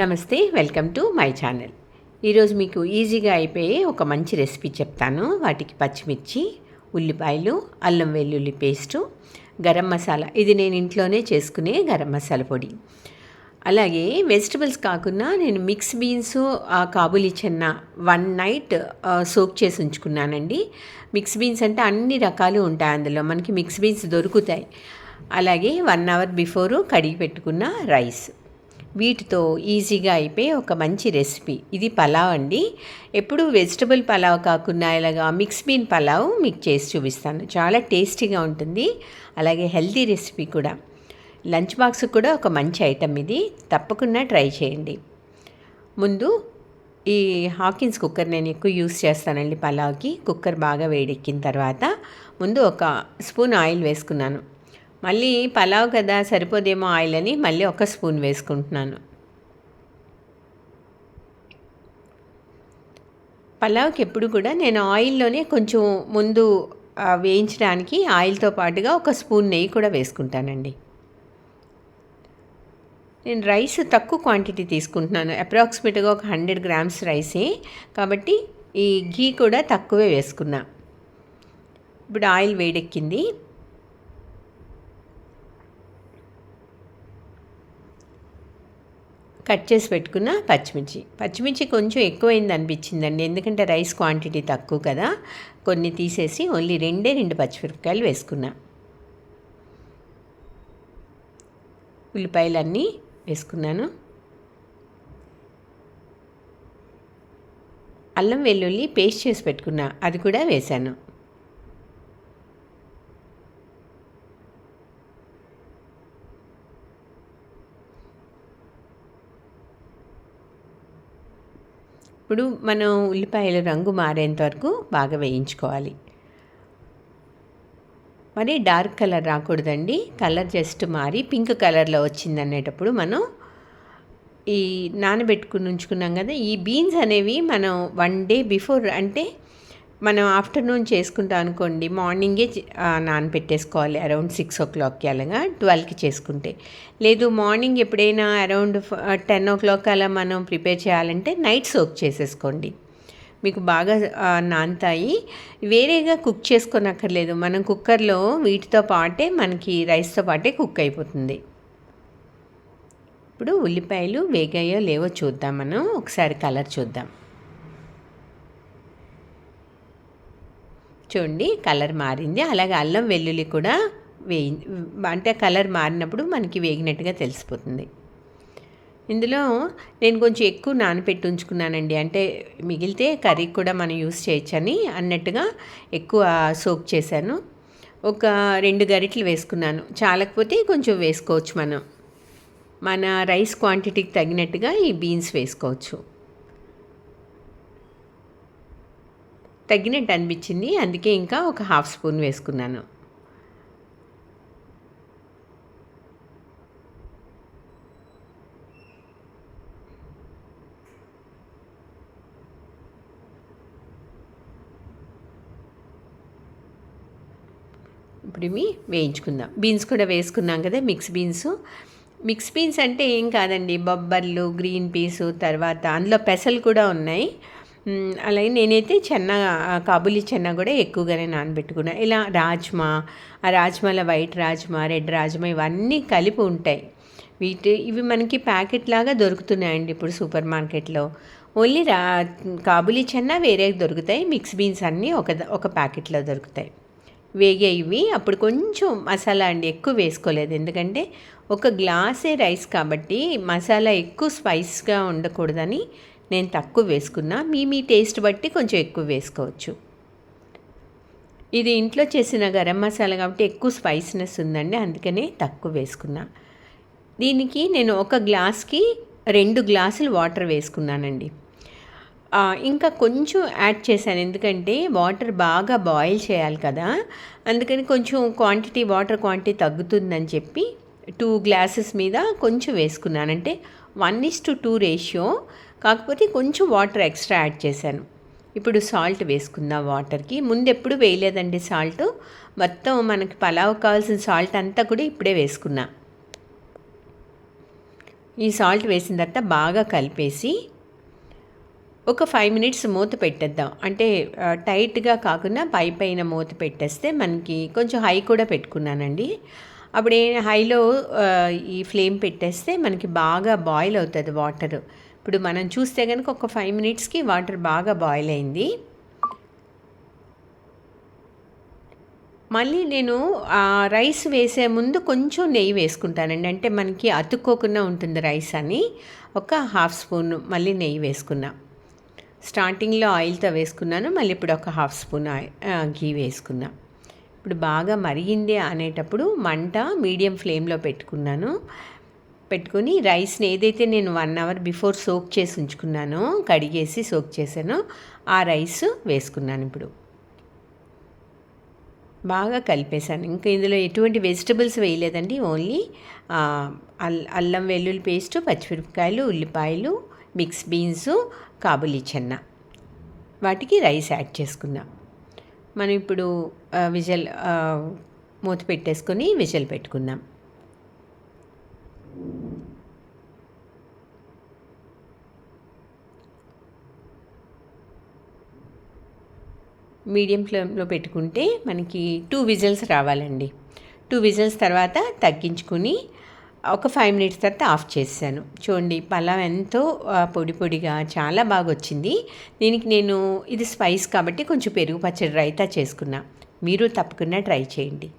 నమస్తే welcome to my channel. ఈరోజు మీకు ఈజీగా అయిపోయే ఒక మంచి రెసిపీ చెప్తాను. వాటికి పచ్చిమిర్చి ఉల్లిపాయలు అల్లం వెల్లుల్లి పేస్టు గరం మసాలా. ఇది నేను ఇంట్లోనే చేసుకునే గరం మసాలా పొడి. అలాగే వెజిటబుల్స్ కాకుండా నేను మిక్స్ బీన్స్ కాబూలి చెన్న వన్ నైట్ సోక్ చేసి ఉంచుకున్నానండి. మిక్స్ బీన్స్ అంటే అన్ని రకాలు ఉంటాయి అందులో. మనకి మిక్స్ బీన్స్ దొరుకుతాయి. అలాగే వన్ అవర్ బిఫోరు కడిగి పెట్టుకున్న రైస్. వీటితో ఈజీగా అయిపోయి ఒక మంచి రెసిపీ. ఇది పలావ్ అండి. ఎప్పుడు వెజిటబుల్ పలావ్ కాకుండా ఇలాగా మిక్స్ బీన్ పలావ్ మీకు చేసి చూపిస్తాను. చాలా టేస్టీగా ఉంటుంది. అలాగే హెల్తీ రెసిపీ కూడా. లంచ్ బాక్స్ కూడా ఒక మంచి ఐటమ్ ఇది. తప్పకుండా ట్రై చేయండి. ముందు ఈ హాకిన్స్ కుక్కర్ నేను ఎక్కువ యూస్ చేస్తానండి పలావ్కి. కుక్కర్ బాగా వేడెక్కిన తర్వాత ముందు ఒక స్పూన్ ఆయిల్ వేసుకున్నాను. మళ్ళీ పలావ్ కదా సరిపోదేమో ఆయిల్ అని మళ్ళీ ఒక స్పూన్ వేసుకుంటున్నాను. పలావ్కి ఎప్పుడు కూడా నేను ఆయిల్లోనే కొంచెం ముందు వేయించడానికి ఆయిల్తో పాటుగా ఒక స్పూన్ నెయ్యి కూడా వేసుకుంటానండి. నేను రైస్ తక్కువ క్వాంటిటీ తీసుకుంటున్నాను. అప్రాక్సిమేట్గా ఒక హండ్రెడ్ గ్రామ్స్ రైసే. కాబట్టి ఈ ఘీ కూడా తక్కువే వేసుకున్నా. ఇప్పుడు ఆయిల్ వేడెక్కింది. కట్ చేసి పెట్టుకున్న పచ్చిమిర్చి. పచ్చిమిర్చి కొంచెం ఎక్కువైంది అనిపించిందండి. ఎందుకంటే రైస్ క్వాంటిటీ తక్కువ కదా. కొన్ని తీసేసి ఓన్లీ రెండే రెండు పచ్చిమిరపకాయలు వేసుకున్నా. ఉల్లిపాయలన్నీ వేసుకున్నాను. అల్లం వెల్లుల్లి పేస్ట్ చేసి పెట్టుకున్నా. అది కూడా వేశాను. ఇప్పుడు మనం ఉల్లిపాయల రంగు మారేంత వరకు బాగా వేయించుకోవాలి. మరి డార్క్ కలర్ రాకూడదండి. కలర్ జస్ట్ మారి పింక్ కలర్లో వచ్చింది అనేటప్పుడు మనం ఈ నానబెట్టుకుని ఉంచుకున్నాం కదా ఈ బీన్స్ అనేవి మనం వన్ డే బిఫోర్ అంటే మనం ఆఫ్టర్నూన్ చేసుకుంటాం అనుకోండి మార్నింగే నానబెట్టేసుకోవాలి అరౌండ్ సిక్స్ ఓ క్లాక్కి అలాగా ట్వెల్వ్కి చేసుకుంటే. లేదు మార్నింగ్ ఎప్పుడైనా అరౌండ్ టెన్ ఓ క్లాక్ అలా మనం ప్రిపేర్ చేయాలంటే నైట్ సోక్ చేసేసుకోండి. మీకు బాగా నానతాయి. వేరేగా కుక్ చేసుకోనక్కర్లేదు. మనం కుక్కర్లో వీటితో పాటే మనకి రైస్తో పాటే కుక్ అయిపోతుంది. ఇప్పుడు ఉల్లిపాయలు వేగాయో లేవో చూద్దాం మనం. ఒకసారి కలర్ చూద్దాం. చూడండి కలర్ మారింది. అలాగే అల్లం వెల్లుల్లి కూడా వేయి అంటే కలర్ మారినప్పుడు మనకి వేగినట్టుగా తెలిసిపోతుంది. ఇందులో నేను కొంచెం ఎక్కువ నానపెట్టి ఉంచుకున్నానండి. అంటే మిగిలితే కర్రీ కూడా మనం యూస్ చేయొచ్చని అన్నట్టుగా ఎక్కువ సోక్ చేశాను. ఒక రెండు గరిటలు వేసుకున్నాను. చాలకపోతే కొంచెం వేసుకోవచ్చు మనం. మన రైస్ క్వాంటిటీకి తగినట్టుగా ఈ బీన్స్ వేసుకోవచ్చు. తగ్గినట్టు అనిపించింది అందుకే ఇంకా ఒక హాఫ్ స్పూన్ వేసుకున్నాను. ఇప్పుడు ఇవి వేయించుకుందాం. బీన్స్ కూడా వేసుకున్నాం కదా మిక్స్ బీన్స్. మిక్స్ బీన్స్ అంటే ఏం కాదండి బొబ్బర్లు గ్రీన్ పీసు తర్వాత అందులో పెసలు కూడా ఉన్నాయి. అలాగే నేనైతే చెన్న కాబులి చెన్న కూడా ఎక్కువగానే నానబెట్టుకున్నాను ఇలా రాజ్మా ఆ రాజ్మాలో వైట్ రాజ్మా రెడ్ రాజ్మా ఇవన్నీ కలిపి ఉంటాయి. వీటి ఇవి మనకి ప్యాకెట్ లాగా దొరుకుతున్నాయండి ఇప్పుడు సూపర్ మార్కెట్లో. ఓన్లీ రా కాబులి చెన్న వేరే దొరుకుతాయి మిక్స్ బీన్స్ అన్నీ ఒక ఒక ప్యాకెట్లో దొరుకుతాయి. వేగే ఇవి అప్పుడు కొంచెం మసాలా అండి ఎక్కువ వేసుకోలేదు. ఎందుకంటే ఒక గ్లాసే రైస్ కాబట్టి మసాలా ఎక్కువ స్పైస్గా ఉండకూడదని నేను తక్కువ వేసుకున్నా మీ మీ టేస్ట్ బట్టి కొంచెం ఎక్కువ వేసుకోవచ్చు. ఇది ఇంట్లో చేసిన గరం మసాలా కాబట్టి ఎక్కువ స్పైసినెస్ ఉందండి అందుకనే తక్కువ వేసుకున్నా. దీనికి నేను ఒక గ్లాస్కి రెండు గ్లాసులు వాటర్ వేసుకున్నానండి. ఇంకా కొంచెం యాడ్ చేశాను ఎందుకంటే వాటర్ బాగా బాయిల్ చేయాలి కదా అందుకని కొంచెం క్వాంటిటీ వాటర్ క్వాంటిటీ తగ్గుతుందని చెప్పి టూ గ్లాసెస్ మీద కొంచెం వేసుకున్నానంటే one is to two ratio కాకపోతే కొంచెం వాటర్ ఎక్స్ట్రా యాడ్ చేశాను. ఇప్పుడు సాల్ట్ వేసుకుందాం వాటర్కి. ముందు ఎప్పుడు వేయలేదండి సాల్ట్. మొత్తం మనకి పలావ్ కావాల్సిన సాల్ట్ అంతా కూడా ఇప్పుడే వేసుకున్నా. ఈ సాల్ట్ వేసిన తర్వాత బాగా కలిపేసి ఒక ఫైవ్ మినిట్స్ మూత పెట్టేద్దాం. అంటే టైట్గా కాకుండా పై పైన మూత పెట్టేస్తే మనకి కొంచెం హై కూడా పెట్టుకున్నానండి. అప్పుడు హైలో ఈ ఫ్లేమ్ పెట్టేస్తే మనకి బాగా బాయిల్ అవుతుంది వాటర్. ఇప్పుడు మనం చూస్తే కనుక ఒక ఫైవ్ మినిట్స్కి వాటర్ బాగా బాయిల్ అయింది. మళ్ళీ నేను రైస్ వేసే ముందు కొంచెం నెయ్యి వేసుకుంటానండి. అంటే మనకి అతుక్కోకుండా ఉంటుంది రైస్ అని. ఒక హాఫ్ స్పూన్ మళ్ళీ నెయ్యి వేసుకున్నా. స్టార్టింగ్లో ఆయిల్తో వేసుకున్నాను. మళ్ళీ ఇప్పుడు ఒక హాఫ్ స్పూన్ గీ వేసుకున్నా. ఇప్పుడు బాగా మరిగింది అనేటప్పుడు మంట మీడియం ఫ్లేమ్లో పెట్టుకున్నాను. పెట్టుకొని రైస్ని ఏదైతే నేను వన్ అవర్ బిఫోర్ సోక్ చేసి ఉంచుకున్నానో కడిగేసి సోక్ చేశానో ఆ రైస్ వేసుకున్నాను ఇప్పుడు. బాగా కలిపేశాను. ఇంకా ఇందులో ఎటువంటి వెజిటబుల్స్ వేయలేదండి. ఓన్లీ అల్ అల్లం వెల్లుల్లి పేస్ట్ పచ్చిమిరపకాయలు ఉల్లిపాయలు మిక్స్ బీన్స్ కాబులి చెన్న. వాటికి రైస్ యాడ్ చేసుకుందాం మనం ఇప్పుడు విజల్ మూత పెట్టేసుకొని విజల్ పెట్టుకుందాం. మీడియం ఫ్లేమ్లో పెట్టుకుంటే మనకి టూ విజిల్స్ రావాలండి. టూ విజిల్స్ తర్వాత తగ్గించుకుని ఒక ఫైవ్ మినిట్స్ తర్వాత ఆఫ్ చేశాను. చూడండి పలావ్ ఎంతో పొడి పొడిగా చాలా బాగా వచ్చింది దీనికి నేను ఇది స్పైస్ కాబట్టి కొంచెం పెరుగు పచ్చడి రైతా చేసుకున్నా. మీరు తప్పకుండా ట్రై చేయండి.